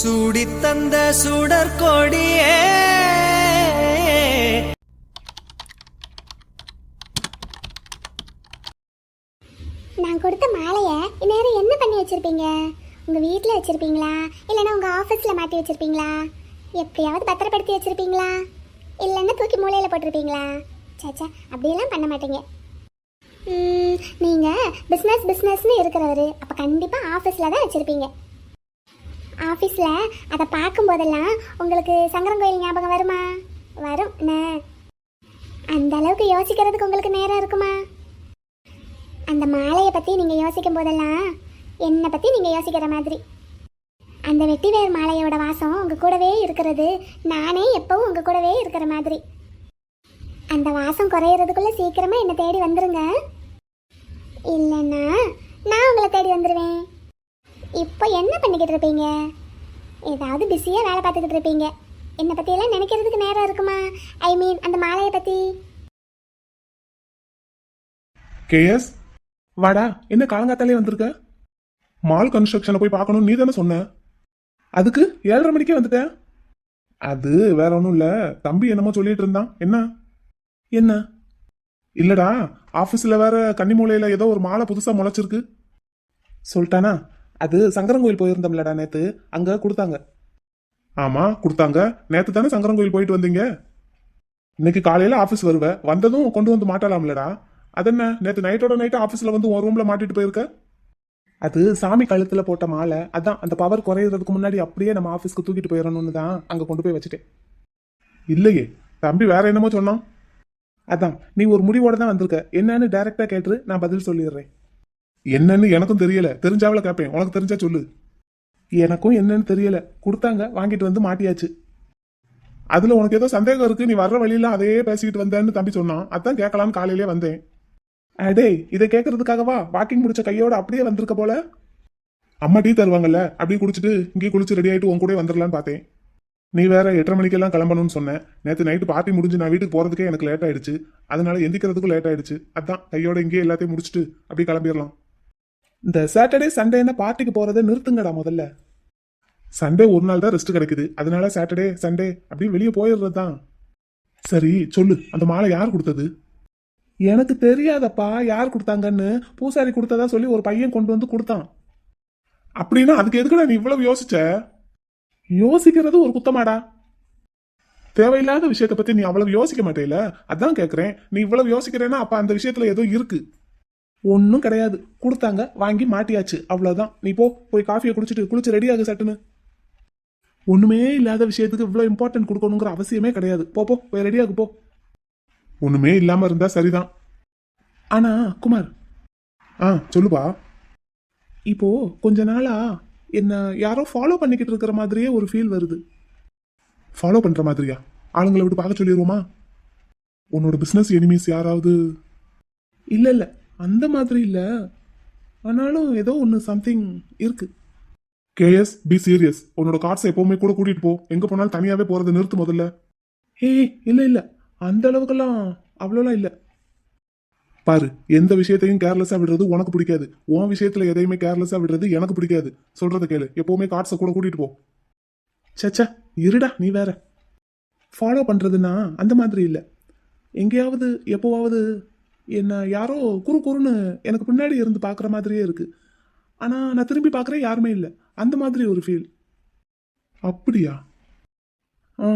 சூடித் தந்த சுடற்கொடியே நான் கொடுத்த மாலையை இந்நேரம் என்ன பண்ணி வச்சிருப்பீங்க? உங்க வீட்டில் வச்சிருப்பீங்களா? இல்லைன்னா உங்க ஆஃபீஸில் மாட்டி வச்சிருப்பீங்களா? எப்படியாவது பத்திரப்படுத்தி வச்சிருப்பீங்களா? இல்லைன்னா தூக்கி மூலையில் போட்டிருப்பீங்களா? சாச்சா அப்படியெல்லாம் பண்ண மாட்டீங்க. ம், நீங்க பிஸ்னஸ் பிஸ்னஸ்னு இருக்கிறவரு. அப்போ கண்டிப்பாக ஆஃபீஸில் தான் வச்சிருப்பீங்க. ஆஃபீஸில் அதை பார்க்கும்போதெல்லாம் உங்களுக்கு சங்கரன் கோயில் ஞாபகம் வருமா? வரும் அந்த அளவுக்கு யோசிக்கிறதுக்கு உங்களுக்கு நேரம் இருக்குமா? அந்த மாலையை பற்றி நீங்கள் யோசிக்கும் போதெல்லாம் என்னை பற்றி நீங்கள் யோசிக்கிற மாதிரி. அந்த வெட்டிவேர் மாலையோட வாசம் உங்கள் கூடவே இருக்கிறது. நானே எப்பவும் உங்கள் கூடவே இருக்கிற மாதிரி. அந்த வாசம் குறையிறதுக்குள்ளே சீக்கிரமாக என்னை தேடி வந்துருங்க. இல்லைன்னா நான் உங்களை தேடி வந்துடுவேன் இப்போ என்ன பண்ணிக்கிட்டு இருப்பீங்க? ஏதாவது பிஸியாக வேலை பார்த்துக்கிட்டு இருப்பீங்க. என்னை பற்றியெல்லாம் நினைக்கிறதுக்கு நேரம் இருக்குமா? ஐ மீன் அந்த மாலையை பற்றி கேஎஸ் வாடா என்ன காலங்காத்தாலே வந்திருக்க? மால் கன்ஸ்ட்ரக்ஷனை போய் பார்க்கணும் நீ தானே சொன்ன. அதுக்கு ஏழரை மணிக்கே வந்துட்டேன் அது வேற ஒன்றும் இல்லை. தம்பி என்னமோ சொல்லிட்டு இருந்தான். என்ன? என்ன? இல்லடா ஆஃபீஸில் வேற கன்னிமூலையில் ஏதோ ஒரு மாலை புதுசாக முளைச்சிருக்கு. சொல்லிட்டானா? அது சங்கரங்கோயில் போயிருந்தோம்லடா நேத்து. அங்க கொடுத்தாங்க. ஆமா கொடுத்தாங்க. நேத்து தானே சங்கரங்கோயில் போயிட்டு வந்தீங்க? இன்னைக்கு காலையில ஆபீஸ் வருவ. வந்ததும் கொண்டு வந்து மாட்டலாம்லடா. அதென்ன நேத்து நைட்டோட நைட்டு ஆபீஸ்ல வந்து உன் ரூம்ல மாட்டிட்டு போயிருக்க? அது சாமி கழுத்துல போட்ட மாலை. அதான் அந்த பவர் குறையிறதுக்கு முன்னாடி அப்படியே நம்ம ஆபீஸ்க்கு தூக்கிட்டு போயிடணும்னு தான் அங்க கொண்டு போய் வச்சுட்டேன். இல்லையே. தம்பி வேற என்னமோ சொன்னான். அதான் நீ ஒரு முடிவோட தான் வந்திருக்க. என்னன்னு டைரக்டா கேட்டு நான் பதில் சொல்லிடுறேன். என்னன்னு எனக்கும் தெரியல. தெரிஞ்சாவில் கேட்பேன் உனக்கு தெரிஞ்சா சொல்லு. எனக்கும் என்னன்னு தெரியல. கொடுத்தாங்க வாங்கிட்டு வந்து மாட்டியாச்சு. அதுல உனக்கு ஏதோ சந்தேகம் இருக்கு நீ வர்ற வழியில அதையே பேசிக்கிட்டு வந்தேன்னு தம்பி சொன்னான். அதான் கேட்கலான்னு காலையிலே வந்தேன். அடே இதை கேட்கறதுக்காகவா வாக்கிங் முடிச்ச கையோட அப்படியே வந்திருக்க போல. அம்மா டீ தருவாங்கல்ல அப்படியே குடிச்சிட்டு இங்கேயே குளிச்சு ரெடி ஆயிட்டு உன் கூட வந்துடலான்னு பார்த்தேன். நீ வேற எட்டரை மணிக்கெல்லாம் கிளம்பணும்னு சொன்னேன் நேற்று நைட்டு பார்ட்டி முடிஞ்சு நான் வீட்டுக்கு போறதுக்கே எனக்கு லேட் ஆயிடுச்சு. அதனால எந்திக்கிறதுக்கும் லேட் ஆயிடுச்சு. அதான் கையோட இங்கேயே எல்லாத்தையும் முடிச்சுட்டு அப்படியே கிளம்பிடலாம். இந்த சாட்டர்டே சண்டேன்னா பார்ட்டிக்கு போகிறத நிறுத்துங்கடா முதல்ல. சண்டே ஒரு நாள் தான் ரெஸ்ட் கிடைக்குது. அதனால சாட்டர்டே சண்டே அப்படியே வெளியே போயிடுறது தான் சரி சொல்லு. அந்த மாலை யார் கொடுத்தது? எனக்கு தெரியாதப்பா யார் கொடுத்தாங்கன்னு பூசாரி கொடுத்ததா சொல்லி ஒரு பையன் கொண்டு வந்து கொடுத்தான். அப்படின்னா அதுக்கு எதுக்குடா நீ இவ்வளவு யோசிச்ச? யோசிக்கிறது ஒரு குத்தமாடா. தேவையில்லாத விஷயத்தை பத்தி நீ அவ்வளவு யோசிக்க மாட்டேல? அதான் கேக்குறேன். நீ இவ்வளவு யோசிக்கிறேன்னா அப்ப அந்த விஷயத்துல ஏதோ இருக்கு. ஒன்றும் கிடையாது. கொடுத்தாங்க வாங்கி மாட்டியாச்சு. அவ்வளோதான் நீ போ போய் காஃபியை குடிச்சிட்டு குளிச்சு ரெடி ஆகு சட்டுன்னு. ஒன்றுமே இல்லாத விஷயத்துக்கு இவ்வளோ இம்பார்ட்டன்ட் கொடுக்கணுங்கிற அவசியமே கிடையாது. போ போ போய் ரெடியாகு போ. ஒன்றுமே இல்லாமல் இருந்தால் சரிதான். ஆனா குமார். ஆ சொல்லுப்பா. இப்போ கொஞ்ச நாளா என்ன யாரோ ஃபாலோ பண்ணிக்கிட்டு இருக்கிற மாதிரியே ஒரு ஃபீல் வருது. ஃபாலோ பண்ணுற மாதிரியா? ஆளுங்களை விட்டு பார்க்க சொல்லிடுவோமா உன்னோட பிஸ்னஸ் எனிமீஸ் யாராவது? இல்லை இல்லை. அந்த மாதிரி இல்ல. ஆனாலும் ஏதோ ஒன்று சம்திங் இருக்கு. கேஎஸ் பி சீரியஸ் உன்னோட கார்ட்ஸை எப்பவுமே கூட கூட்டிட்டு போ. எங்க போனாலும் தனியாவே போறதை நிறுத்து முதல்ல. ஏய் இல்ல இல்ல. அந்த அளவுக்கெல்லாம் அவ்வளோலாம் இல்ல. பாரு எந்த விஷயத்தையும் கேர்லெஸ்ஸாக விடுறது உனக்கு பிடிக்காது. உன் விஷயத்துல எதையுமே கேர்லெஸ்ஸாக விடுறது எனக்கு பிடிக்காது. சொல்றத கேளு. எப்பவுமே கார்ட்ஸை கூட கூட்டிட்டு போ. சச்சா இருடா நீ வேற. ஃபாலோ பண்ணுறதுன்னா அந்த மாதிரி இல்லை. எங்கேயாவது எப்போவாவது என்ன யாரோ குறு குறுன்னு எனக்கு பின்னாடி இருந்து பார்க்குற மாதிரியே இருக்கு. ஆனால் நான் திரும்பி பார்க்குறேன் யாருமே இல்லை. அந்த மாதிரி ஒரு ஃபீல் அப்படியா? ஆ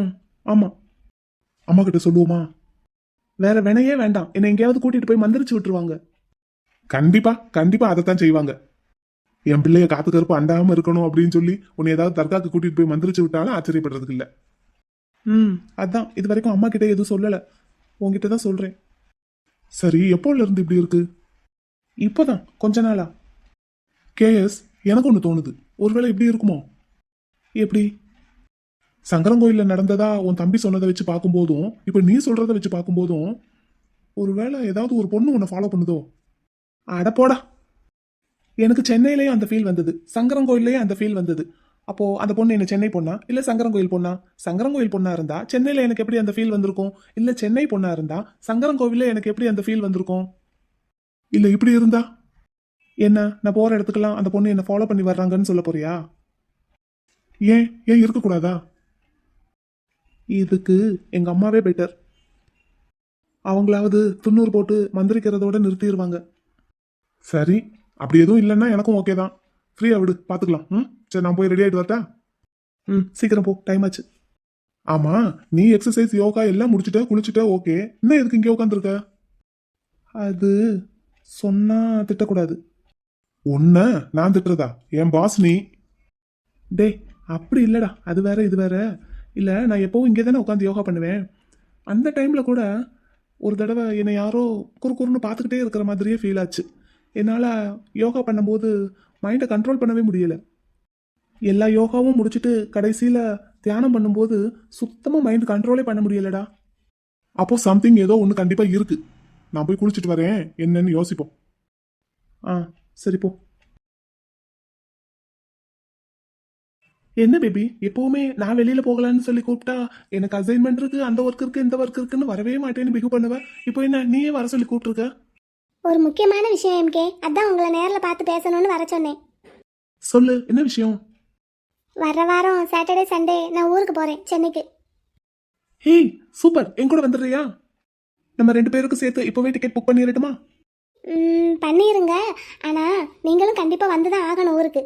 ஆமாம் அம்மா கிட்ட சொல்லுவோமா? வேற வினையே வேண்டாம். என்னை எங்கேயாவது கூட்டிட்டு போய் மந்திரிச்சு விட்டுருவாங்க. கண்டிப்பா கண்டிப்பா தான் செய்வாங்க. என் பிள்ளைய காத்து கருப்பு அண்டாமல் இருக்கணும் அப்படின்னு சொல்லி உன்னை ஏதாவது தர்காக்கு கூட்டிட்டு போய் மந்திரிச்சு விட்டாலும் ஆச்சரியப்படுறதுக்கு இல்லை. ம் அதான். இது வரைக்கும் அம்மா கிட்டே எதுவும் சொல்லலை. உங்ககிட்ட தான் சொல்கிறேன் சரி எப்போல இருந்து இப்படி இருக்கு? இப்போதான் கொஞ்ச நாளா. கேஎஸ் எனக்கு ஒன்று தோணுது. ஒருவேளை இப்படி இருக்குமோ? எப்படி? சங்கரங்கோயிலில் நடந்ததா உன் தம்பி சொன்னதை வச்சு பார்க்கும்போதும் இப்போ நீ சொல்றதை வச்சு பார்க்கும்போதும் ஒருவேளை ஏதாவது ஒரு பொண்ணு உன்னை ஃபாலோ பண்ணுதோ? அட போடா. எனக்கு சென்னையிலேயே அந்த ஃபீல் வந்தது. சங்கரங்கோயிலேயே அந்த ஃபீல் வந்தது. அப்போ அந்த பொண்ணு என்ன சென்னை பொண்ணா? இல்ல சங்கரங்கோயில் பொண்ணா? சங்கரங்கோயில் பொண்ணா இருந்தா சென்னையில எனக்கு எப்படி அந்த ஃபீல் வந்திருக்கும்? இல்ல சென்னை பொண்ணா இருந்தா சங்கரங்கோவில்ல எனக்கு எப்படி அந்த ஃபீல் வந்திருக்கும்? இல்ல இப்படி இருந்தா? என்ன நான் போற இடத்துக்கெல்லாம் அந்த பொண்ணு என்ன ஃபாலோ பண்ணி வர்றாங்கன்னு சொல்ல போறியா? ஏன்? ஏன் இருக்கக்கூடாதா? இதுக்கு எங்க அம்மாவே பெட்டர் அவங்களாவது துண்ணூறு போட்டு மந்திரிக்கிறதோட நிறுத்திடுவாங்க சரி அப்படி எதுவும் இல்லைன்னா எனக்கும் ஓகே தான். ஃப்ரீயா விடு பார்த்துக்கலாம் ம்? சரி நான் போய் ரெடி ஆகிட்டு வரட்டா? ம் சீக்கிரம் போ டைம் ஆச்சு. ஆமா நீ எக்ஸசைஸ் யோகா எல்லாம் முடிச்சுட்ட குளிச்சுட்ட ஓகே இன்னும் எதுக்கு இங்கே உட்காந்துருக்க அது சொன்னா திட்டக்கூடாது. உன்ன நான் திட்டுறதா? என் பாஸ் நீ? டேய் அப்படி இல்லடா. அது வேற இது வேற. இல்லை நான் எப்போவும் இங்கே தானே உட்காந்து யோகா பண்ணுவேன். அந்த டைமில் கூட ஒரு தடவை என்னை யாரோ குறு குறுன்னு பார்த்துக்கிட்டே இருக்கிற மாதிரியே ஃபீல் ஆச்சு. என்னால் யோகா பண்ணும்போது மைண்டை கண்ட்ரோல் பண்ணவே முடியலை. எல்லா யோகாவும் முடிச்சுட்டு கடைசியில் தியானம் பண்ணும்போது சுத்தமாக மைண்ட் கண்ட்ரோலே பண்ண முடியலடா. அப்போ சம்திங் ஏதோ ஒன்று கண்டிப்பாக இருக்கு. நான் போய் குளிச்சுட்டு வரேன். என்னன்னு யோசிப்போம். ஆ சரி போ. என்ன பேபி எப்பவுமே நான் வெளியில போகலான்னு சொல்லி கூப்பிட்டா எனக்கு அசைன்மெண்ட் இருக்கு அந்த ஒர்க் இருக்கு இந்த ஒர்க் இருக்குன்னு வரவே மாட்டேன்னு பிகு பண்ணுவ. இப்போ என்ன நீயே வர சொல்லி கூப்பிட்டுருக்க? ஒரு முக்கியமான விஷயம் எம்கே அதான் உங்களை நேரில் பார்த்து பேசணும்னு வர சொன்னேன். சொல்லு என்ன விஷயம்? வர வாரம் சாட்டர்டே சண்டே நான் ஊருக்கு போகிறேன் சென்னைக்கு. Hey super. என் கூட வந்துடுறியா? நம்ம ரெண்டு பேருக்கும் சேர்த்து இப்போவே டிக்கெட் புக் பண்ணிடட்டுமா? ம், பண்ணிருங்க. ஆனால் நீங்களும் கண்டிப்பாக வந்து தான் ஆகணும் ஊருக்கு.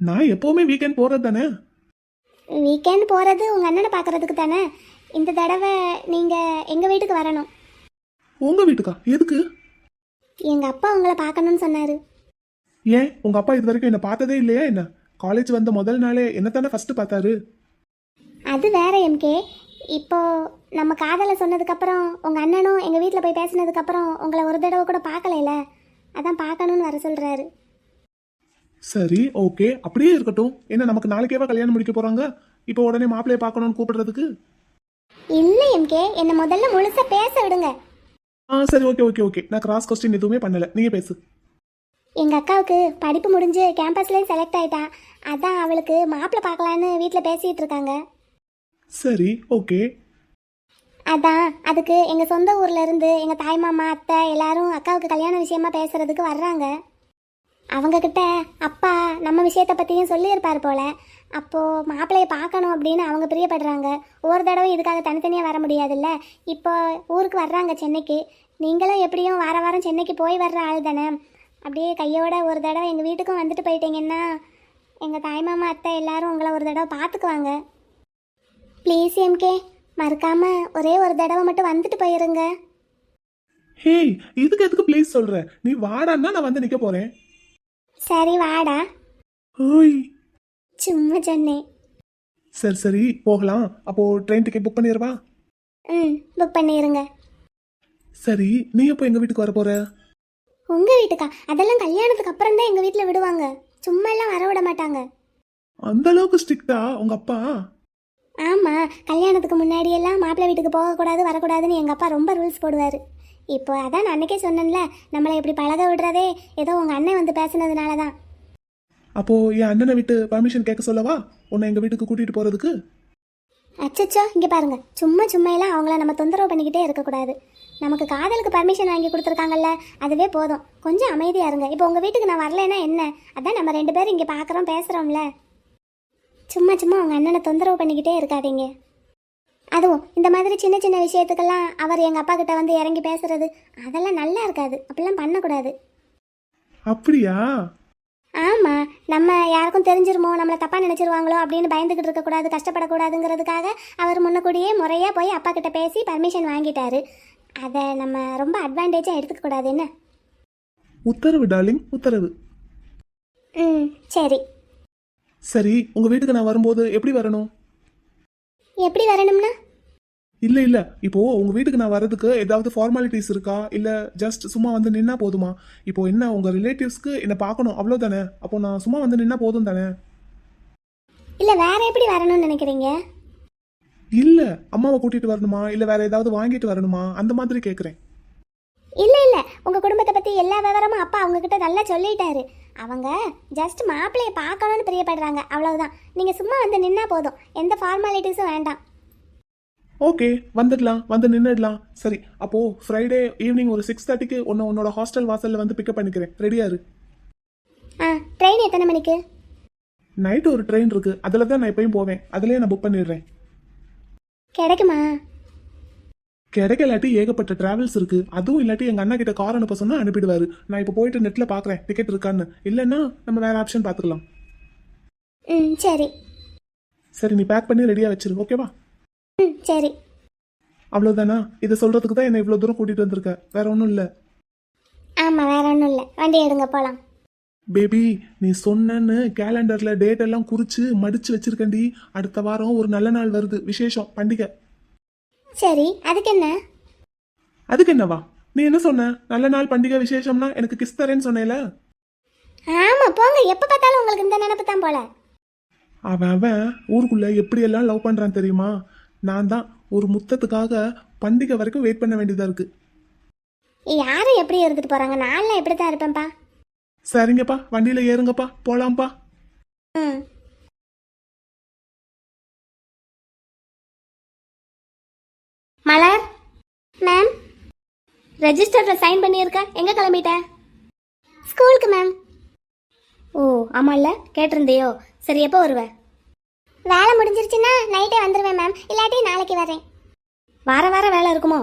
நான் எப்பவுமே வீக்கெண்ட் போறது தானே? வீக்கெண்ட் போகிறது உங்கள் அண்ணனை பார்க்கறதுக்கு தானே? இந்த தடவை நீங்கள் எங்கள் வீட்டுக்கு வரணும்? உங்க வீட்டுக்கா? எதுக்கு? எங்கள் அப்பா உங்களை பார்க்கணும்னு சொன்னார். ஏன்? உங்க அப்பா இது வரைக்கும் என்ன பார்த்ததே இல்லையா என்ன? காலேஜ் வந்த முதல் நாளே என்ன தானே ஃபர்ஸ்ட் பார்த்தாரு? அது வேற எம்கே இப்போ நம்ம காதலை சொன்னதுக்கப்புறம் உங்கள் அண்ணனும் எங்கள் வீட்டில் போய் பேசினதுக்கப்புறம் உங்களை ஒரு தடவை கூட பார்க்கலைல? அதான் பார்க்கணும்னு வர சொல்கிறாரு சரி ஓகே அப்படியே இருக்கட்டும். என்ன நமக்கு நாளைக்கேவா கல்யாணம் முடிக்க போறாங்க? இப்போ உடனே மாப்பிள்ளைய பார்க்கணும்னு கூப்பிடுறதுக்கு? இல்லை எம்கே என்னை முதல்ல முழுசாக பேச விடுங்க. ஆ சரி ஓகே ஓகே ஓகே நான் கிராஸ் கொஸ்டின் எதுவுமே பண்ணல. நீங்க பேசு. எங்கள் அக்காவுக்கு படிப்பு முடிஞ்சு கேம்பஸ்லேயே செலக்ட் ஆயிட்டா. அதான் அவளுக்கு மாப்பிள்ளை பார்க்கலான்னு வீட்டில் பேசிகிட்டு இருக்காங்க. சரி ஓகே அதான் அதுக்கு எங்கள் சொந்த ஊர்ல இருந்து எங்கள் தாய் மாமா அத்தை எல்லாரும் அக்காவுக்கு கல்யாண விஷயமா பேசுறதுக்கு வர்றாங்க. அவங்க கிட்ட அப்பா நம்ம விஷயத்த பற்றியும் சொல்லியிருப்பார் போல. அப்போது மாப்பிள்ளையை பார்க்கணும் அப்படின்னு அவங்க பிரியப்படுறாங்க. ஒரு தடவை இதுக்காக தனித்தனியாக வர முடியாதுல்ல? இப்போ ஊருக்கு வர்றாங்க சென்னைக்கு. நீங்களும் எப்படியும் வார வாரம் சென்னைக்கு போய் வர்ற ஆள் தானே? அப்படியே கையோட ஒரு தடவை எங்கள் வீட்டுக்கும் வந்துட்டு போயிட்டீங்கன்னா எங்கள் தாய் மாமா அத்தை எல்லாரும் உங்களை ஒரு தடவை பார்த்துக்குவாங்க. ப்ளீஸ் எம்கே மறக்காம ஒரே ஒரு தடவை மட்டும் வந்துட்டு போயிருங்க. ஹேய் இதுக்கு எதுக்கு ப்ளீஸ் சொல்ற? நீ வாடான்னா நான் வந்து நிக்க போறேன். சரி வாடா. ஓய். சும்மா சொன்னேன் சரி சரி போகலாம். அப்போ ட்ரெயின் டிக்கெட் புக் பண்ணிடுவா? ம் புக் பண்ணிடுங்க சரி நீ எப்போ எங்க வீட்டுக்கு வர போற உங்கள் வீட்டுக்கா? அதெல்லாம் கல்யாணத்துக்கு அப்புறம் தான் எங்கள் வீட்டில் விடுவாங்க. சும்மா எல்லாம் வர விட மாட்டாங்க. அந்த அளவுக்கு ஸ்ட்ரிக்டா? உங்க அப்பா? ஆமாம் கல்யாணத்துக்கு முன்னாடியெல்லாம் மாப்பிள்ளை வீட்டுக்கு போகக்கூடாது வரக்கூடாதுன்னு எங்கள் அப்பா ரொம்ப ரூல்ஸ் போடுவார். இப்போ அதான் நான் அன்னைக்கே சொன்னேன்ல நம்மளை இப்படி பழக விடுறதே ஏதோ உங்கள் அண்ணன் வந்து பேசுனதுனால தான் அப்போ என் அண்ணனை விட்டு பர்மிஷன் கேட்க சொல்லவா? உன்னை எங்க வீட்டுக்கு கூட்டிட்டு போறதுக்கு? அச்சச்சோ இங்கே பாருங்க. சும்மா சும்மா எல்லாம் அவங்கள நம்ம தொந்தரவு பண்ணிக்கிட்டே இருக்கக்கூடாது. நமக்கு காதலுக்கு பர்மிஷன் வாங்கி கொடுத்துருக்காங்கல்ல அதுவே போதும். கொஞ்சம் அமைதியாக இருங்க. இப்போ உங்கள் வீட்டுக்கு நான் வரலைன்னா என்ன? அதான் நம்ம ரெண்டு பேரும் இங்கே பார்க்குறோம் பேசுகிறோம்ல சும்மா சும்மா உங்கள் அண்ணனை தொந்தரவு பண்ணிக்கிட்டே இருக்காதீங்க. அதுவும் இந்த மாதிரி சின்ன சின்ன விஷயத்துக்கெல்லாம் அவர் எங்கள் அப்பா கிட்ட வந்து இறங்கி பேசுறது அதெல்லாம் நல்லா இருக்காது. அப்படிலாம் பண்ணக்கூடாது. அப்படியா? ஆமாம் நம்ம யாருக்கும் தெரிஞ்சிருமோ நம்மளை தப்பாக நினச்சிருவாங்களோ அப்படின்னு பயந்துக்கிட்டு இருக்கக்கூடாது கஷ்டப்படக்கூடாதுங்கிறதுக்காக அவர் முன்னக்கூடியே முறையாக போய் அப்பா கிட்ட பேசி பர்மிஷன் வாங்கிட்டாரு. அதை நம்ம ரொம்ப அட்வான்டேஜாக எடுத்துக்க கூடாது என்ன? உத்தரவு டார்லிங் உத்தரவு. ம் சரி. சரி உங்க வீட்டுக்கு நான் வரும்போது எப்படி வரணும்? எப்படி வரணும்னா? இல்ல இல்ல. இப்போ உங்க வீட்டுக்கு நான் வர்றதுக்கு ஏதாவது ஃபார்மாலிட்டிஸ் இருக்கா? இல்ல ஜஸ்ட் சும்மா வந்து நின்னா போதுமா? இப்போ என்ன உங்க ரிலேட்டிவ்ஸ்க்கு என்ன பார்க்கணும்? அவ்வளவுதானே? அப்போ நான் சும்மா வந்து நின்னா போதும் தானே? இல்லை வேற எப்படி வரணும்னு நினைக்கிறீங்க? இல்ல அம்மாவை கூட்டிட்டு வரணுமா? இல்ல வேற ஏதாவது வாங்கிட்டு வரணுமா? அந்த மாதிரி கேக்குறேன். இல்லை இல்லை. உங்கள் குடும்பத்தை பற்றி எல்லா விவரமும் அப்பா அவங்கக்கிட்ட நல்லா சொல்லிட்டாரு. அவங்க ஜஸ்ட் மாப்பிள்ளையை பார்க்கணும்னு பிரியப்படுறாங்க. அவ்வளவுதான். நீங்கள் சும்மா வந்து நின்னா போதும். எந்த ஃபார்மாலிட்டிஸும் வேண்டாம். ஓகே வந்துடலாம் வந்து நின்றுடலாம் சரி அப்போ ஃப்ரைடே ஈவினிங் ஒரு சிக்ஸ் தேர்ட்டிக்கு உன்னை உன்னோட ஹாஸ்டல் வாசல்ல வந்து பிக்கப் பண்ணிக்கிறேன். ரெடியா இரு. ஆ ட்ரெயின் எத்தனை மணிக்கு? நைட்டு ஒரு ட்ரெயின் இருக்கு. அதில் தான் நான் எப்பயும் போவேன். அதுலயே நான் புக் பண்ணிடுறேன். கிடைக்குமா? கிடைக்கலாட்டி ஏகப்பட்ட டிராவல்ஸ் இருக்கு. அதுவும் இல்லாட்டி எங்க அண்ணா கிட்ட கார் அனுப்ப சொன்னா அனுப்பிடுவாரு. நான் இப்போ போயிட்டு நெட்ல பாக்குறேன். டிக்கெட் இருக்கான்னு. இல்லைன்னா நம்ம வேற ஆப்ஷன் பாத்துக்கலாம். ம் சரி. சரி நீ பேக் பண்ணி ரெடியா வச்சிரு. ஓகேவா ம் சரி. அவ்வளவுதானா? இதை சொல்றதுக்கு தான் என்ன இவ்வளவு தூரம் கூட்டிட்டு வந்திருக்க. வேற ஒன்றும் இல்லை. ஆமாம் வேற ஒன்றும் இல்லை. வண்டி எடுங்க போகலாம் பேபி நீ சொன்னன்னு கேலண்டர்ல டேட் எல்லாம் குறிச்சு மடிச்சு வச்சிருக்கண்டி அடுத்த வாரம் ஒரு நல்ல நாள் வருது. விசேஷம். பண்டிகை. சரி அதுக்கு என்ன? அதுக்கு என்னவா? நீ என்ன சொன்ன? நல்ல நாள் பண்டிகை விசேஷம்னா எனக்கு கிஸ் தரேன்னு சொன்னேல. ஆமாம் போங்க. எப்போ பார்த்தாலும் உங்களுக்கு இந்த நினப்பு தான் போல. அவன் அவன் ஊருக்குள்ள எப்படியெல்லாம் லவ் பண்றான் தெரியுமா? நான் தான் ஒரு முத்தத்துக்காக பண்டிகை வரைக்கும் வெயிட் பண்ண வேண்டியதா இருக்கு. யாரும் எப்படி இருந்துட்டு போகிறாங்க நான்லாம் எப்படி தான் இருப்பேன்ப்பா. சரிங்கப்பா வண்டியில ஏறுங்கப்பா போலாம்ப்பா. ம். மலர் மேம் ரெஜிஸ்டரில் சைன் பண்ணியிருக்க. எங்கே கிளம்பிட்ட? ஸ்கூலுக்கு மேம் ஓ ஆமாம்ல கேட்டிருந்தியோ? சரி எப்போ வருவ? வேலை முடிஞ்சிருச்சுன்னா நைட்டே வந்துடுவேன் மேம் இல்லாட்டி நாளைக்கு வரேன் வார வாரம் வேலை இருக்குமோ?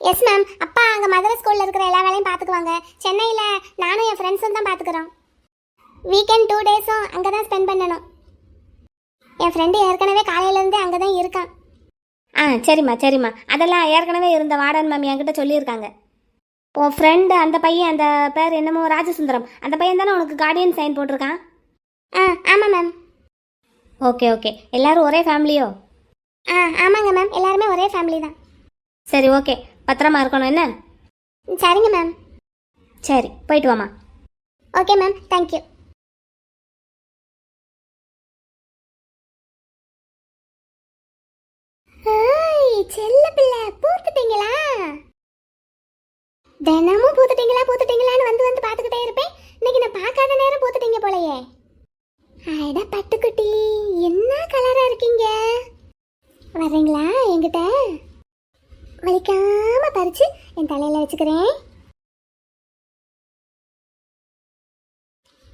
எஸ் மேம் அப்பா அங்கே மதுரை ஸ்கூலில் இருக்கிற எல்லா வேலையும் பார்த்துக்குவாங்க சென்னையில் நானும் என் ஃப்ரெண்ட்ஸும் தான் பார்த்துக்குறோம் வீக்கெண்ட் டூ டேஸும் அங்கே தான் ஸ்பெண்ட் பண்ணணும். என் ஃப்ரெண்டு ஏற்கனவே காலையிலேருந்தே அங்கே தான் இருக்கான். ஆ சரிம்மா சரிம்மா. அதெல்லாம் ஏற்கனவே இருந்த வார்டன் மேம் என்கிட்ட சொல்லியிருக்காங்க. உன் ஃப்ரெண்டு அந்த பையன் அந்த பேர் என்னமோ ராஜசுந்தரம். அந்த பையன் தானே உனக்கு கார்டியன் சைன் போட்டிருக்கான்? ஆ ஆமாம் மேம் ஓகே ஓகே. எல்லாரும் ஒரே ஃபேமிலியோ ஆ ஆமாங்க மேம் எல்லாருமே ஒரே ஃபேமிலி தான். சரி ஓகே. பத்திரமா இருக்கணும் என்ன? சரிங்க மேம் சரி போயிட்டு வாமா ஓகே மேம் தேங்க்யூ செல்ல பிள்ளை. பூத்துட்டீங்களா? தினமும் பூத்துட்டீங்களா பூத்துட்டீங்களான்னு வந்து வந்து பார்த்துக்கிட்டே இருப்பேன். இன்னைக்கு நான் பார்க்காத நேரம் பூத்துட்டீங்க போலயே. அட பட்டுக்குட்டி என்ன கலரா இருக்கீங்க? வர்றீங்களா என்கிட்ட? வலிக்காம பறிச்சு என் தலையில வச்சுக்கிறேன்.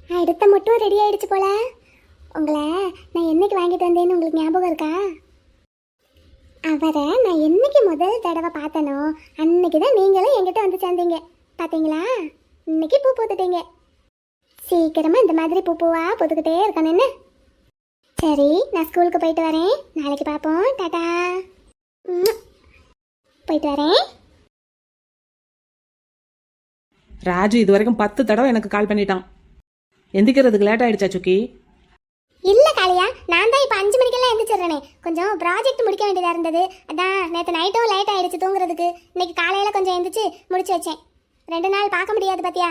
அடுத்த மட்டும் ரெடி ஆயிடுச்சு போல. உங்களை நான் என்னைக்கு வாங்கிட்டு வந்தேன்னு உங்களுக்கு ஞாபகம் இருக்கா? அவரை நான் என்னைக்கு முதல் தடவை பார்த்தனோ அன்னைக்கு தான் நீங்களும் என்கிட்ட வந்து சேர்ந்தீங்க. பார்த்தீங்களா இன்னைக்கு பூ பூத்துட்டீங்க. சீக்கிரமா இந்த மாதிரி பூ பூவா பூத்துக்கிட்டே இருக்கணும் என்ன? சரி நான் ஸ்கூலுக்கு போயிட்டு வரேன். நாளைக்கு பார்ப்போம். டாடா. போயிட்டு வரேன். ராஜு இது வரைக்கும் பத்து தடவை எனக்கு கால் பண்ணிட்டான். எந்திக்கிறதுக்கு லேட் ஆயிடுச்சா சுக்கி? இல்ல காளியா. நான் தான் இப்போ அஞ்சு மணிக்கெல்லாம் எந்திரிச்சிடுறேனே. கொஞ்சம் ப்ராஜெக்ட் முடிக்க வேண்டியதா இருந்தது. அதான் நேற்று நைட்டும் லேட் ஆயிடுச்சு தூங்குறதுக்கு. இன்னைக்கு காலையில கொஞ்சம் எந்திரிச்சு முடிச்சு வச்சேன். ரெண்டு நாள் பார்க்க முடியாது பாத்தியா?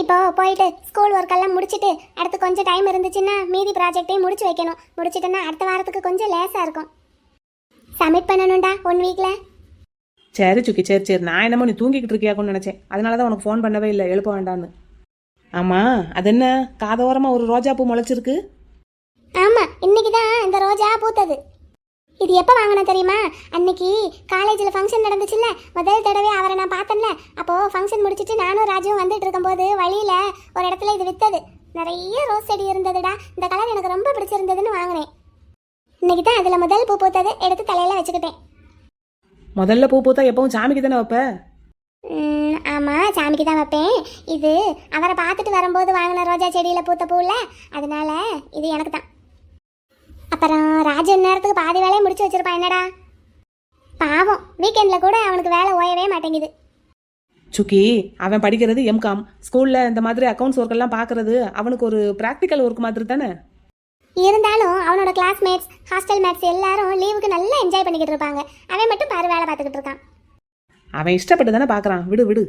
இப்போ போயிட்டு ஸ்கூல் ஒர்க் எல்லாம் முடிச்சிட்டு அடுத்து கொஞ்சம் டைம் இருந்துச்சுன்னா மீதி ப்ராஜெக்டையும் முடிச்சு வைக்கணும். முடிச்சிட்டேன்னா அடுத்த வாரத்துக்கு கொஞ்சம் லேசா இருக்கும். சப்மிட் பண்ணணும்டா ஒன் வீக்ல சரி சுக்கி சரி சரி. நான் என்னமோ நீ தூங்கிக்கிட்டு இருக்கியாக்குன்னு நினச்சேன். அதனால தான் உனக்கு ஃபோன் பண்ணவே இல்லை. எழுப்ப வேண்டான்னு ஆமாம் அது என்ன? காதோரமாக ஒரு ரோஜா பூ முளைச்சிருக்கு? ஆமா இன்னைக்கு தான் இந்த ரோஜா பூத்தது. இது எப்போ வாங்கினேன் தெரியுமா? அன்னைக்கு காலேஜில் ஃபங்க்ஷன் நடந்துச்சுல்ல? முதல் தடவை அவரை நான் பார்த்தேன்ல. அப்போ ஃபங்க்ஷன் முடிச்சிட்டு நானும் ராஜுவும் வந்துட்டு இருக்கும்போது வழியில ஒரு இடத்துல இது வித்தது. நிறைய ரோஸ் செடி இருந்ததுடா. இந்த கலர் எனக்கு ரொம்ப பிடிச்சிருந்ததுன்னு வாங்கினேன். இன்னைக்கு தான் அதில் முதல் பூ பூத்தது எடுத்து தலையில வச்சுக்கிட்டேன். முதல்ல பூ பூத்தா எப்பவும் சாமிக்கு தானே வைப்ப? ம், ஆமா சாமிக்கு தான் வைப்பேன். இது அவரை பார்த்துட்டு வரும்போது வாங்கின ரோஜா செடியில பூத்த பூல அதனால இது எனக்கு தான். அப்புறம் ராஜு நேரத்துக்கு பாதி வேலையை முடிச்சு வச்சிருப்பான் என்னடா? பாவம் வீக்கெண்ட்ல கூட அவனுக்கு வேலை ஓயவே மாட்டேங்குது. சுக்கி அவன் படிக்கிறது எம்காம் ஸ்கூலில் இந்த மாதிரி அக்கௌண்ட்ஸ் ஒர்க் எல்லாம் பார்க்கறது அவனுக்கு ஒரு ப்ராக்டிக்கல் ஒர்க் மாதிரி தானே? இருந்தாலும் அவனோட கிளாஸ்மேட்ஸ் ஹாஸ்டல் மேட்ஸ் எல்லாரும் லீவுக்கு நல்லா என்ஜாய் பண்ணிக்கிட்டு இருப்பாங்க. அவன் மட்டும் பாரு வேலை பார்த்துக்கிட்டு இருக்கான். அவன் இஷ்டப்பட்டு தானே பார்க்குறான் விடு விடு.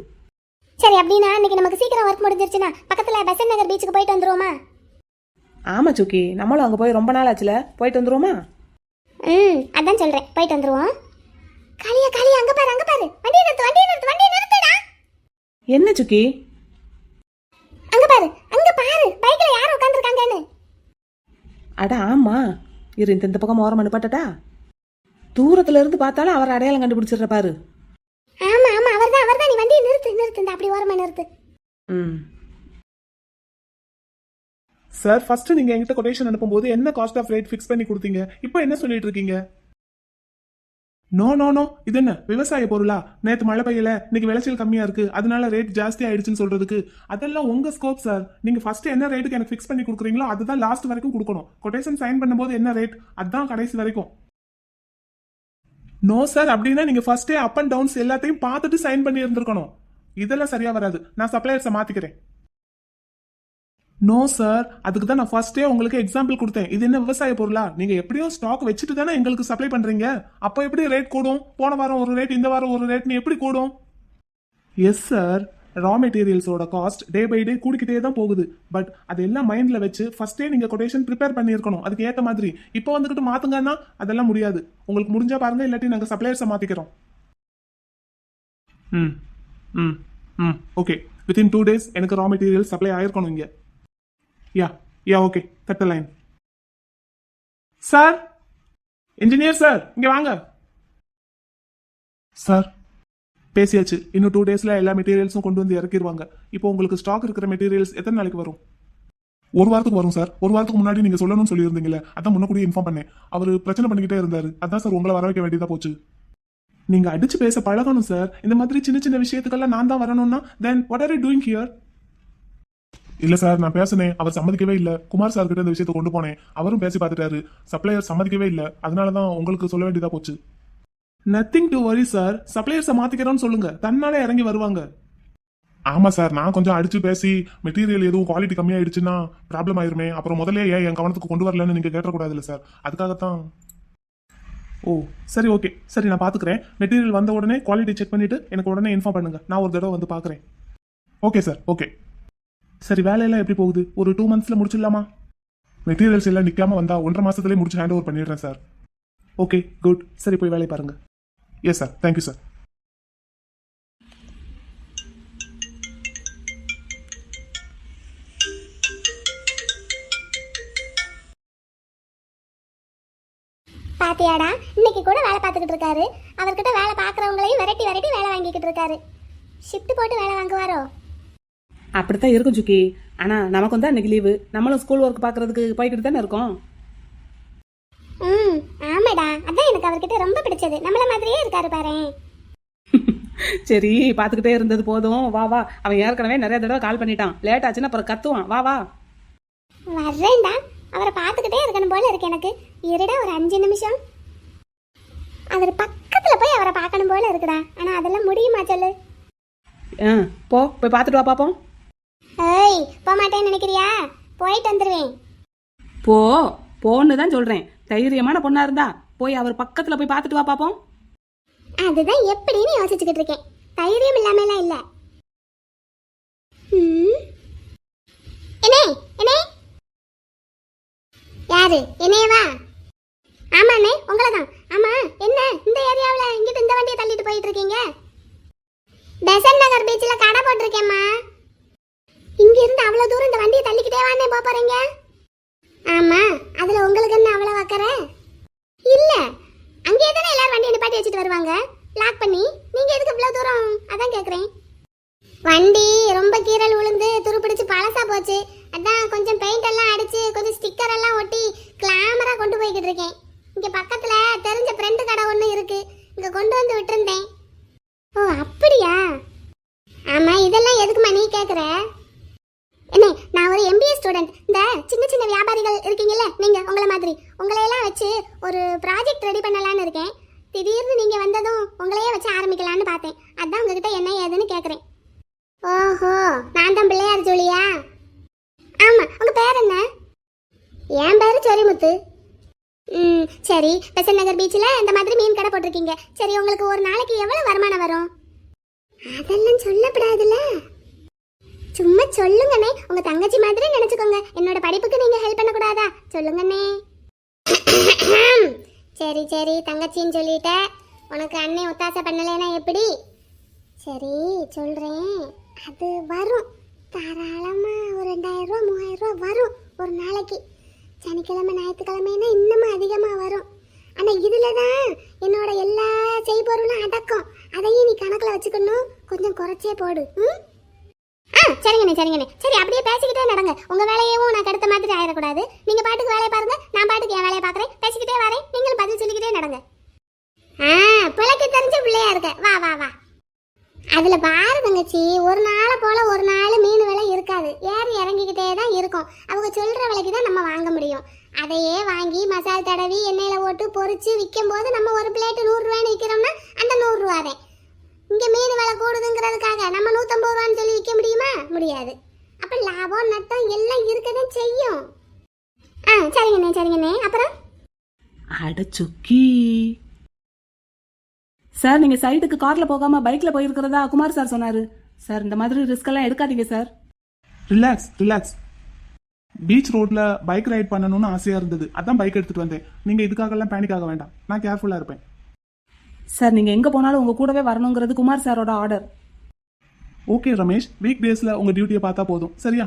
சரி அப்படின்னா இன்னைக்கு நமக்கு சீக்கிரம் ஒர்க் முடிஞ்சிருச்சுன்னா பக்கத்துல பெசன் நகர் பீச்சுக்கு போயிட்டு வந்துருவோமா? ஆமாம் சுக்கி. நம்மளும் அங்கே போய் ரொம்ப நாள் ஆச்சுல. போயிட்டு வந்துருவோமா? ம் அதான் சொல்றேன். போயிட்டு வந்துருவோம். காளியா காளியா அங்க பாரு அங்க பாரு. வண்டியை நிறுத்து வண்டியை நிறுத்து வண்டியை நிறுத்துடா. என்ன சுக்கி? அங்க பாரு அங்க பாரு. பைக்ல யார் உட்காந்துருக்காங்கன்னு அட ஆமா. இரு இந்த இந்த பக்கம் ஓரம் அனுப்பட்டா தூரத்துல இருந்து பார்த்தாலும் அவர் அடையாளம் கண்டுபிடிச்சிடுற பாரு. ஆமா ஆமா அவர்தான் அவர்தான். நீ வண்டியை நிறுத்து நிறுத்து இந்த அப்படி ஓரமா நிறுத்து. ம். சார் ஃபர்ஸ்ட் நீங்க என்கிட்ட கொட்டேஷன் அனுப்பும்போது என்ன காஸ்ட் ஆஃப் ரேட் ஃபிக்ஸ் பண்ணி கொடுத்தீங்க? இப்போ என்ன சொல்லிட்டு இருக்கீங்க? நோ நோ நோ இது என்ன? விவசாய பொருளா? நேற்று மழை பெய்யல. இன்னைக்கு விளைச்சல் கம்மியா இருக்கு. அதனால ரேட் ஜாஸ்தி ஆயிடுச்சுன்னு சொல்றதுக்கு. அதெல்லாம் உங்க ஸ்கோப் சார் நீங்க ஃபர்ஸ்ட் என்ன ரேட்டுக்கு எனக்கு ஃபிக்ஸ் பண்ணி கொடுக்குறீங்களோ அதுதான் லாஸ்ட் வரைக்கும் கொடுக்கணும். கொட்டேஷன் சைன் பண்ணும்போது என்ன ரேட் அதுதான் கடைசி வரைக்கும். நோ சார் அப்படின்னா நீங்க ஃபர்ஸ்டே அப் அண்ட் டவுன்ஸ் எல்லாத்தையும் பார்த்துட்டு சைன் பண்ணி இருந்திருக்கணும் இதெல்லாம் சரியா வராது. நான் சப்ளையர்ஸை மாத்திக்கிறேன். நோ சார் அதுக்கு தான் நான் ஃபர்ஸ்டே உங்களுக்கு எக்ஸாம்பிள் கொடுத்தேன். இது என்ன விவசாய பொருளா? நீங்க எப்படியோ ஸ்டாக் வச்சுட்டு தானே எங்களுக்கு சப்ளை பண்றீங்க. அப்போ எப்படி ரேட் கூடும்? போன வாரம் ஒரு ரேட் இந்த வாரம் ஒரு ரேட்னு எப்படி கூடும்? எஸ் சார் ரா மெட்டீரியல்ஸோட காஸ்ட் டே பை டே கூடிக்கிட்டே தான் போகுது. பட் அதெல்லாம் மைண்டில் வச்சு ஃபஸ்ட்டே நீங்கள் கொட்டேஷன் ப்ரிப்பேர் பண்ணியிருக்கணும். அதுக்கு ஏற்ற மாதிரி. இப்போ வந்துக்கிட்டு மாற்றுங்கன்னா அதெல்லாம் முடியாது. உங்களுக்கு முடிஞ்சால் பாருங்க இல்லாட்டி நாங்கள் சப்ளையர்ஸை மாற்றிக்கிறோம் ம். ம். ம். ஓகே வித்தின் டூ டேஸ் எனக்கு ரா மெட்டீரியல் சப்ளை ஆயிருக்கணும் இங்கே. Ya ya okay cut the line sir engineer sir இங்கே வாங்க. சார் பேசியாச்சு. இன்னும் டூ டேஸில் எல்லா மெட்டீரியல்ஸும் கொண்டு வந்து இறக்கிடுவாங்க இப்போ உங்களுக்கு ஸ்டாக் இருக்கிற மெட்டீரியல்ஸ் எத்தனை நாளைக்கு வரும்? ஒரு வாரத்துக்கு வரும் சார் ஒரு வாரத்துக்கு முன்னாடி நீங்க சொல்லணும்னு சொல்லியிருந்தீங்களே அதான் முன்னக்கூடிய இன்ஃபார்ம் பண்ணேன். அவர் பிரச்சனை பண்ணிக்கிட்டே இருந்தாரு. அதான் சார் உங்களை வர வைக்க வேண்டியதா போச்சு. நீங்க அடிச்சு பேச பழகணும் சார் இந்த மாதிரி சின்ன சின்ன விஷயத்துக்கெல்லாம் நான் தான் வரணும்னா then what are you doing here இல்ல சார் நான் பேசினேன். அவர் சம்மதிக்கவே இல்ல. குமார் சார் கிட்ட இந்த விஷயத்தை கொண்டு போனேன். அவரும் பேசி பார்த்துட்டாரு. சப்ளையர் சம்மதிக்கவே இல்ல. அதனால தான் உங்களுக்கு சொல்ல வேண்டியதா போச்சு. நத்திங் டு வரி சார் சப்ளையர்ஸை மாத்திக்கிறோம்னு சொல்லுங்க. தன்னாலே இறங்கி வருவாங்க. ஆமா சார் நான் கொஞ்சம் அடிச்சு பேசி மெட்டீரியல் எதுவும் குவாலிட்டி கம்மியாயிடுச்சுன்னா ப்ராப்ளம் ஆயிருமே. அப்புறம் முதல்ல ஏன் என் கவனத்துக்கு கொண்டு வரலன்னு நீங்க கேட்டக்கூடாதுல்ல சார் அதுக்காகத்தான். ஓ சரி ஓகே சரி நான் பாத்துக்கிறேன். மெட்டீரியல் வந்த உடனே குவாலிட்டி செக் பண்ணிட்டு எனக்கு உடனே இன்ஃபார்ம் பண்ணுங்க. நான் ஒரு தடவை வந்து பாக்குறேன். ஓகே சார் ஓகே சரி வேலையெல்லாம் எப்படி போகுது? ஒரு டூ மந்த்ஸில் முடிச்சிடலாமா? மெட்டீரியல்ஸ் எல்லாம் நிற்காம வந்தால் ஒன்றரை மாதத்துலேயே முடிச்சு ஹேண்ட் ஓவர் பண்ணிடுறேன் சார் ஓகே குட் சரி போய் வேலையை பாருங்க. எஸ் சார் தேங்க்யூ சார் பாத்தியாடா இன்னைக்கு கூட வேலை பார்த்துக்கிட்டு இருக்காரு. அவர்கிட்ட வேலை பார்க்குறவங்களையும் விரட்டி விரட்டி வேலை வாங்கிக்கிட்டு இருக்காரு. ஷிஃப்ட் போட்டு வேலை வாங்குவாரோ? அப்படித்தான் இருக்கும் சுக்கி ஆனா நமக்கும் தான் இன்னைக்கு லீவு நம்மளும் ஸ்கூல் ஒர்க் பார்க்கறதுக்கு போய்கிட்டு தானே இருக்கோம்? ம் ஆமாடா. அதான் எனக்கு அவர்கிட்ட ரொம்ப பிடிச்சது. நம்மள மாதிரியே இருக்காரு பாரேன் சரி பார்த்துக்கிட்டே இருந்தது போதும். வா வா. அவன் ஏற்கனவே நிறைய தடவை கால் பண்ணிட்டான். லேட் ஆச்சுன்னா அப்புறம் கத்துவான். வா வா. வர்றேன்டா. அவரை பார்த்துக்கிட்டே இருக்கணும் போல இருக்கு எனக்கு. இருடா ஒரு அஞ்சு நிமிஷம். அவர் பக்கத்துல போய் அவரை பார்க்கணும் போல இருக்குடா. ஆனா அதெல்லாம் முடியுமா சொல்லு? ஆ போ. போய் பார்த்துட்டு வா பாப்போம். ஏய் போக மாட்டேன்னு நினைக்கிறியா? போயிட்டு வந்துருவேன். போ போன்னு தான் சொல்றேன். தைரியமான பொண்ணா இருந்தா போய் அவர் பக்கத்துல போய் பார்த்துட்டு வா பாப்போம். அதுதான் எப்படின்னு யோசிச்சுக்கிட்டு இருக்கேன். தைரியம் இல்லாமலாம் இல்ல. என்னே என்னே? யாரு? என்னையவா ஆமாண்ணே உங்களை தான் ஆமா என்ன? இந்த ஏரியாவில் இங்கிட்டு இந்த வண்டியை தள்ளிட்டு போயிட்டு இருக்கீங்க? பெசன் நகர் பீச்சில் கடை போட்டிருக்கேம்மா. இங்க இருந்து அவ்வளவு தூரம் இந்த வண்டியை தள்ளிக்கிட்டே வானே போக போறீங்க? ஆமா அதுல உங்களுக்கு என்ன அவ்வளவு அக்கறை இல்ல அங்கே தானே எல்லாரும் வண்டியை நிப்பாட்டி வச்சுட்டு வருவாங்க? லாக் பண்ணி நீங்க எதுக்கு இவ்வளவு தூரம்? அதான் கேக்குறேன். வண்டி ரொம்ப கீரல் விழுந்து துருப்பிடிச்சு பழசா போச்சு. அதான் கொஞ்சம் பெயிண்ட் எல்லாம் அடிச்சு கொஞ்சம் ஸ்டிக்கர் எல்லாம் ஒட்டி கிளாமரா கொண்டு போய்கிட்டு இருக்கேன். இங்க பக்கத்துல தெரிஞ்ச ஃப்ரெண்டு கடை ஒன்று இருக்கு. இங்க கொண்டு வந்து விட்டுருந்தேன் ஓ அப்படியா ஆமா இதெல்லாம் எதுக்குமா நீ கேக்குற என்ன நான் ஒரு எம்பிஏ ஸ்டூடெண்ட் இந்த சின்ன சின்ன வியாபாரிகள் இருக்கீங்கல்ல நீங்க உங்களை மாதிரி உங்களையெல்லாம் வச்சு ஒரு ப்ராஜெக்ட் ரெடி பண்ணலான்னு இருக்கேன் திடீர்னு நீங்க வந்ததும் உங்களையே வச்சு ஆரம்பிக்கலான்னு பார்த்தேன் அதான் உங்ககிட்ட என்ன ஏதுன்னு கேக்குறேன் ஓஹோ நான் தான் பிள்ளையார் ஜோலியா ஆமா உங்க பேர் என்ன என் பேரு சொரிமுத்து ம் சரி பெசன் நகர் பீச்சில் இந்த மாதிரி மீன் கடை போட்டிருக்கீங்க சரி உங்களுக்கு ஒரு நாளைக்கு எவ்வளவு வருமானம் வரும் அதெல்லாம் சொல்லப்படாதுல்ல சும்மா சொல்லுங்கண்ணே. உங்க தங்கச்சி மாதிரி நினைச்சுக்கோங்க. என்னோட படிப்புக்கு நீங்க ஹெல்ப் பண்ணக்கூடாதா? சொல்லுங்கண்ணே. சரி சரி தங்கச்சின்னு சொல்லிட்ட. உனக்கு அண்ணே ஒத்தாசை பண்ணலைன்னா எப்படி? சரி சொல்றேன். அது வரும். தாராளமா ஒரு ரெண்டாயிரம் ரூபா மூவாயிரம் ரூபா வரும் ஒரு நாளைக்கு. சனிக்கிழமை ஞாயிற்றுக்கிழமைனா இன்னமும் அதிகமாக வரும். ஆனால் இதில் தான் என்னோட எல்லா செய்பொருளும் அடக்கம். அதையும் நீ கணக்கில் வச்சுக்கணும். கொஞ்சம் குறைச்சே போடு. ம்? ஆ சரிங்கண்ணே சரிங்கண்ணே. சரி அப்படியே பேசிக்கிட்டே நடங்க. உங்க வேலையவும் நான் கடுத்த மாதிரி ஆயிடக்கூடாது. நீங்க பாட்டுக்கு வேலையை பாருங்க நான் பாட்டுக்கு என் வேலையை பாக்குறேன் பேசிக்கிட்டே வரேன் நீங்களும் பதில் சொல்லிக்கிட்டே நடங்க. ஆ பிழைக்க தெரிஞ்ச பிள்ளையா இருக்க. வா வா வா. அதுல பாரு தங்கச்சி ஒரு நாளை போல ஒரு நாள் மீன் விலை இருக்காது. ஏறி இறங்கிக்கிட்டே தான் இருக்கும். அவங்க சொல்ற விலைக்கு தான் நம்ம வாங்க முடியும். அதையே வாங்கி மசால் தடவி எண்ணெயில போட்டு பொறிச்சு விற்கும் போது நம்ம ஒரு பிளேட்டு நூறுரூவான்னு விற்கிறோம்னா அந்த நூறுரூவா தான். இங்க மீன் விலை கூடுதுங்கிறதுக்காக நம்ம நூற்றம்பது ரூபான்னு சொல்லி விற்க முடியுமா? முடியாது. அப்ப லாபம் நட்டம் எல்லாம் இருக்கதான் செய்யும். ஆ சரிங்கண்ணே சரிங்கண்ணே. அப்புறம்? அட சுக்கி. சார் நீங்க சைட்டுக்கு கார்ல போகாம பைக்ல போயிருக்கிறதா குமார் சார் சொன்னாரு. சார் இந்த மாதிரி ரிஸ்க் எல்லாம் எடுக்காதீங்க சார். ரிலாக்ஸ் ரிலாக்ஸ் பீச் ரோட்ல பைக் ரைட் பண்ணணும்னு ஆசையா இருந்தது. அதான் பைக் எடுத்துட்டு வந்தேன். நீங்க இதுக்காகலாம் பேனிக் ஆக வேண்டாம். நான் கேர்ஃபுல்லா இருப்பேன். சார் நீங்க எங்க போனாலும் உங்க கூடவே வரணுங்கிறது குமார் சாரோட ஆர்டர் ஓகே ரமேஷ். வீக் டேஸ்ல உங்க டியூட்டியை பார்த்தா போதும். சரியா?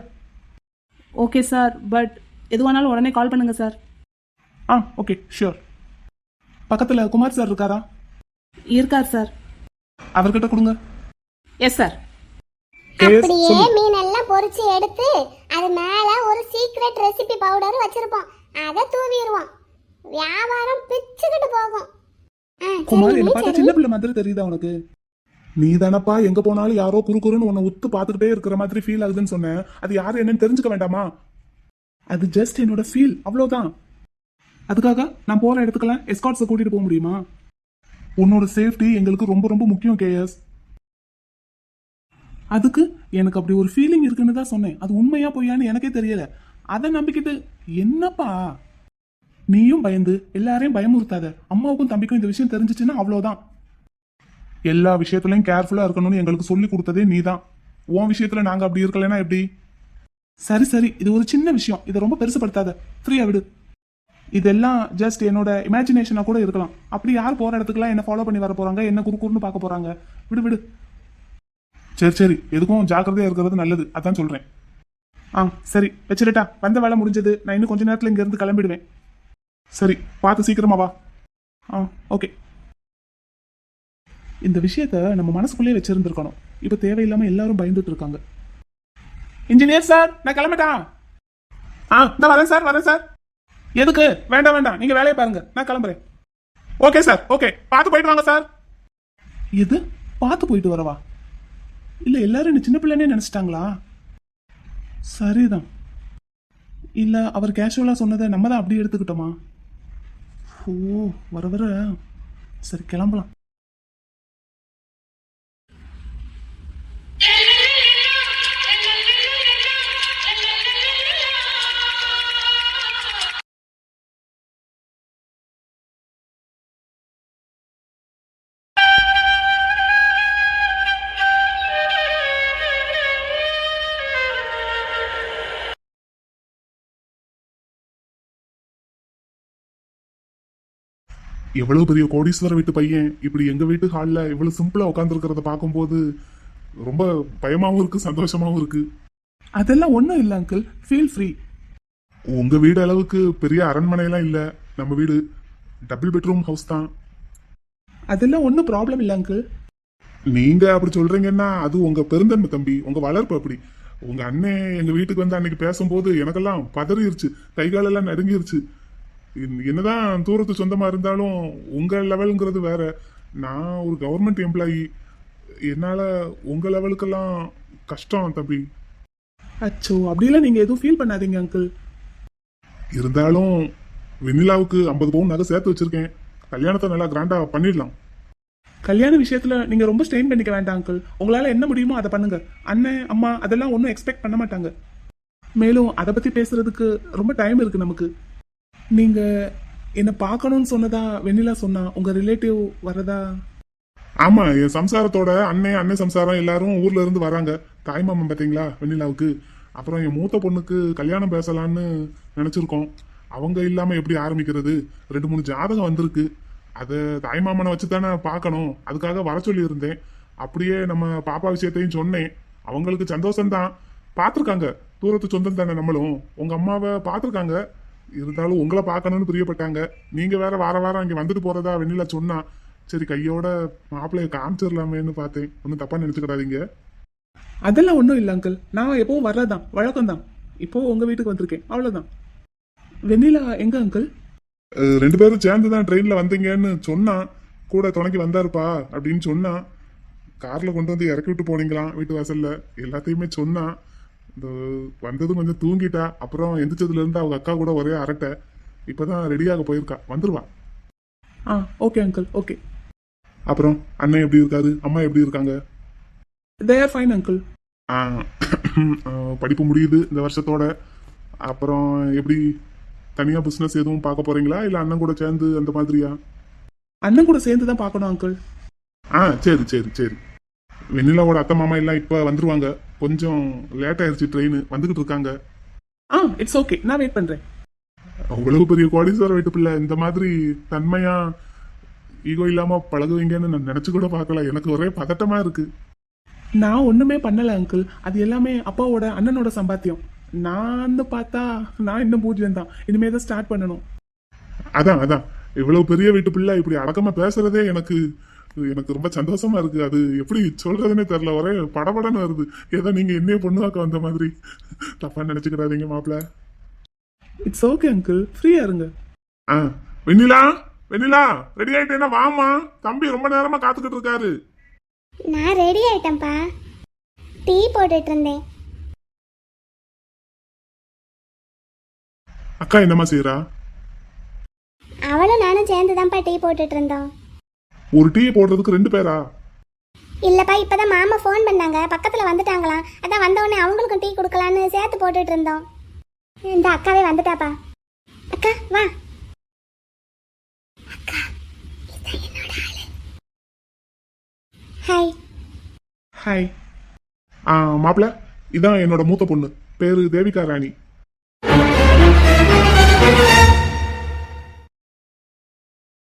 ஓகே சார் பட் எதுவானாலும் உடனே கால் பண்ணுங்க சார் ஆ ஓகே ஷியோர் பக்கத்துல குமார் சார் இருக்காரா? இருக்கார் சார் அவர்கிட்ட கொடுங்க. எஸ் சார் அப்படியே. மீன் எல்லாம் பொரிச்சு எடுத்து அது மேல ஒரு சீக்ரெட் ரெசிபி பவுடர் வச்சிருப்போம். அதை தூவிடுவோம். வியாபாரம் பிச்சுக்கிட்டு போகும். குமார் சரிங்க, என்ன பார்த்தா சரி. சின்ன பிள்ளை மாதிரி தெரியுதா உனக்கு? நீ தானப்பா எங்க போனாலும் யாரோ குறு குறுன்னு உன்னை உத்து பார்த்துக்கிட்டே இருக்கிற மாதிரி ஃபீல் ஆகுதுன்னு சொன்னேன். அது யாரு என்னன்னு தெரிஞ்சுக்க வேண்டாமா? அது ஜஸ்ட் என்னோட ஃபீல் அவ்வளவுதான் அதுக்காக நான் போற இடத்துக்கெல்லாம் எஸ்கார்ட்ஸை கூட்டிட்டு போக முடியுமா? உன்னோட சேஃப்டி எங்களுக்கு ரொம்ப ரொம்ப முக்கியம் கேஎஸ் அதுக்கு எனக்கு அப்படி ஒரு ஃபீலிங் இருக்குன்னு தான் சொன்னேன். அது உண்மையா பொய்யான்னு எனக்கே தெரியல. அதை நம்பிக்கிட்டு என்னப்பா? நீயும் பயந்து எல்லாரையும் பயமுறுத்தாத. அம்மாவுக்கும் தம்பிக்கும் இந்த விஷயம் தெரிஞ்சிச்சுன்னா அவ்வளவுதான். எல்லா விஷயத்துலயும் கேர்ஃபுல்லா இருக்கணும்னு எங்களுக்கு சொல்லி கொடுத்ததே நீதான். உன் விஷயத்துல நாங்க அப்படி இருக்கலைன்னா எப்படி? சரி சரி. இது ஒரு சின்ன விஷயம். இதை ரொம்ப பெருசுப்படுத்தாத. ஃப்ரீயா விடு. இதெல்லாம் ஜஸ்ட் என்னோட இமேஜினேஷனா கூட இருக்கலாம். அப்படி யார் போற இடத்துக்குலாம் என்ன ஃபாலோ பண்ணி வர போறாங்க? என்ன குறுக்குறுன்னு பார்க்க போறாங்க? விடு விடு. சரி சரி. எதுக்கும் ஜாக்கிரதையா இருக்கிறது நல்லது. அதான் சொல்றேன். ஆ சரி. வச்சிருட்டா வந்த வேலை முடிஞ்சது. நான் இன்னும் கொஞ்ச நேரத்துல இங்க இருந்து கிளம்பிடுவேன். சரி பார்த்து சீக்கிரமா வா. ஆ ஓகே இந்த விஷயத்த நம்ம மனசுக்குள்ளே வச்சிருந்துருக்கணும். இப்போ தேவையில்லாம எல்லாரும் பயந்துட்டு இருக்காங்க. இன்ஜினியர் சார் நான் கிளம்பிட்டேன் ஆ இந்த வரேன் சார் வரேன் சார் எதுக்கு? வேண்டாம் வேண்டாம். நீங்க வேலையை பாருங்க. நான் கிளம்புறேன். ஓகே சார் ஓகே பார்த்து போயிட்டு வாங்க சார் எது? பார்த்து போயிட்டு வரவா? இல்ல எல்லாரும் என்ன சின்ன பிள்ளைனே நினைச்சிட்டாங்களா? சரிதான். இல்ல அவர் கேஷுவலா சொன்னதை நம்ம தான் அப்படியே எடுத்துக்கிட்டோமா? ஓ வர வர. சரி கிளம்பலாம். எவ்வளவு பெரிய கோடீஸ்வர வீட்டு பையன்? இப்படி எங்க வீட்டு ஹால்ல இவ்வளவு சிம்பிளா உட்காந்துருக்கிறத பார்க்கும்போது ரொம்ப பயமாவும் இருக்கு சந்தோஷமாவும் இருக்கு. அதெல்லாம் ஒண்ணும் இல்ல அங்கிள் ஃபீல் ஃப்ரீ உங்க வீடு அளவுக்கு பெரிய அரண்மனையெல்லாம் இல்ல. நம்ம வீடு டபுள் பெட்ரூம் ஹவுஸ் தான். அதெல்லாம் ஒன்றும் ப்ராப்ளம் இல்லை அங்கிள் நீங்க அப்படி சொல்றீங்கன்னா அது உங்க பெருந்தன்மை தம்பி. உங்க வளர்ப்பு அப்படி. உங்க அண்ணன் எங்க வீட்டுக்கு வந்து அன்னைக்கு பேசும்போது எனக்கெல்லாம் பதறிருச்சு. கை காலெல்லாம் நடுங்கிருச்சு. என்னதான் தூரத்து சொந்தமா இருந்தாலும் உங்க லெவலுங்கிறது வேற. நான் ஒரு கவர்மெண்ட் எம்ப்ளாயி என்னால உங்க லெவலுக்கெல்லாம் கஷ்டம் தம்பி. அச்சோ அப்படிலாம் நீங்க எதுவும் ஃபீல் பண்ணாதீங்க அங்கிள் இருந்தாலும் வெண்ணிலாவுக்கு ஐம்பது பவுன் நகை சேர்த்து வச்சிருக்கேன். கல்யாணத்தை நல்லா கிராண்டா பண்ணிடலாம். கல்யாண விஷயத்துல நீங்க ரொம்ப ஸ்ட்ரெயின் பண்ணிக்க வேண்டாம் அங்கிள் உங்களால என்ன முடியுமோ அதை பண்ணுங்க. அண்ணன் அம்மா அதெல்லாம் ஒன்றும் எக்ஸ்பெக்ட் பண்ண மாட்டாங்க. மேலும் அதை பத்தி பேசுறதுக்கு ரொம்ப டைம் இருக்கு நமக்கு. நீங்க என்ன பார்க்கணும்னு சொன்னதா வெண்ணிலா சொன்னா உங்க ரிலேட்டிவ் வரதா? ஆமா என் சம்சாரத்தோட அண்ணன் அண்ணன் சம்சாரம் எல்லாரும் ஊர்ல இருந்து வராங்க. தாய்மாமன் பாத்தீங்களா வெண்ணிலாவுக்கு? அப்புறம் என் மூத்த பொண்ணுக்கு கல்யாணம் பேசலான்னு நினைச்சிருக்கோம். அவங்க இல்லாம எப்படி ஆரம்பிக்கிறது? ரெண்டு மூணு ஜாதகம் வந்திருக்கு. அதை தாய்மாமனை வச்சு தானே பார்க்கணும். அதுக்காக வர சொல்லியிருந்தேன். அப்படியே நம்ம பாப்பா விஷயத்தையும் சொன்னேன். அவங்களுக்கு சந்தோஷம்தான். பார்த்துருக்காங்க. தூரத்து சொந்தம் தானே நம்மளும். உங்க அம்மாவை பார்த்துருக்காங்க. இருந்தாலும் உங்களை பார்க்கணும்னு பிரியப்பட்டாங்க. நீங்க வேற வார வாரம் இங்க வந்துட்டு போறதா வெண்ணிலா சொன்னா சரி கையோட மாப்பிள்ளைய காமிச்சிடலாமேன்னு பார்த்தேன். ஒன்றும் தப்பா நினைச்சுக்கிடாதீங்க. அதெல்லாம் ஒன்றும் இல்லை அங்கிள் நான் எப்பவும் வர்றதுதான். வழக்கம்தான். இப்போ உங்க வீட்டுக்கு வந்திருக்கேன். அவ்வளோதான் வெண்ணிலா எங்க அங்கிள் ரெண்டு பேரும் சேர்ந்து தான் ட்ரெயினில் வந்தீங்கன்னு சொன்னான் கூட துணைக்கு வந்தாருப்பா அப்படின்னு சொன்னான் காரில் கொண்டு வந்து இறக்கி விட்டு போனீங்களாம் வீட்டு வாசல்ல. எல்லாத்தையுமே சொன்னான் இந்த வந்ததும் கொஞ்சம் தூங்கிட்டா அப்புறம் எந்திரிச்சதுல இருந்து அவங்க அக்கா கூட ஒரே அரட்டை. இப்பதான் ரெடியாக போயிருக்கா. வந்துருவா. ஆ ஓகே அங்கிள் ஓகே அப்புறம் அண்ணன் எப்படி இருக்காரு? அம்மா எப்படி இருக்காங்க? தே ஆர் ஃபைன் அங்கிள் படிப்பு முடியுது இந்த வருஷத்தோட. அப்புறம் எப்படி தனியாக பிஸ்னஸ் எதுவும் பார்க்க போறீங்களா? இல்லை அண்ணன் கூட சேர்ந்து அந்த மாதிரியா? அண்ணன் கூட சேர்ந்து தான் பார்க்கணும் அங்கிள் ஆ சரி சரி சரி. வெண்ணிலாவோட அத்தை மாமா எல்லாம் இப்போ வந்துருவாங்க. கொஞ்சம் லேட் ஆயிருச்சு ட்ரெயின் வந்துகிட்டு இருக்காங்க. ஆ இட்ஸ் ஓகே நான் வெயிட் பண்றேன். அவ்வளவு பெரிய கோடீஸ்வர வீட்டு பிள்ளை. இந்த மாதிரி தன்மையா ஈகோ இல்லாம பழகுவீங்கன்னு நான் நினைச்சு கூட பார்க்கல. எனக்கு ஒரே பதட்டமா இருக்கு. நான் ஒண்ணுமே பண்ணல அங்கிள் அது எல்லாமே அப்பாவோட அண்ணனோட சம்பாத்தியம். நான் பார்த்தா நான் இன்னும் பூஜ்யம் தான். இனிமே தான் ஸ்டார்ட் பண்ணணும். அதான் அதான். இவ்வளவு பெரிய வீட்டு பிள்ளை இப்படி அடக்கமா பேசுறதே எனக்கு எனக்கு ரொம்ப சந்தோஷமா இருக்கு. அது எப்படி சொல்றதுன்னே தெரியல. ஒரே படபடன்னு வருது. ஏதோ நீங்க என்னைய பொண்ணுவாக்க வந்த மாதிரி. தப்பா நினைச்சுக்கிறாதீங்க மாப்பிள்ள. இட்ஸ் ஓகே அங்கிள் ஃப்ரீயா இருங்க. ஆ வெண்ணிலா வெண்ணிலா ரெடி ஆயிட்டேன்னா வாமா தம்பி ரொம்ப நேரமா காத்துக்கிட்டு இருக்காரு. நான் ரெடி ஆயிட்டேன்ப்பா. டீ போட்டுட்டு இருந்தேன் அக்கா என்னம்மா செய்யறா அவளும் நானும் சேர்ந்து தான்ப்பா டீ போட்டுட்டு இருந்தோம் ஒரு டீ போடுறதுக்கு ரெண்டு பேரா? இல்லப்பா இப்பதான் மாமா ஃபோன் பண்ணாங்க. பக்கத்துல வந்துட்டாங்களாம். அதான் வந்த உடனே அவங்களுக்கும் டீ கொடுக்கலான்னு சேர்த்து போட்டுட்டு இருந்தோம். இந்த அக்காவே வந்துட்டாப்பா. அக்கா வா. அக்கா ஹாய் ஹாய் ஆ மாப்பிள்ள இதான் என்னோட மூத்த பொண்ணு. பேரு தேவிகா ராணி.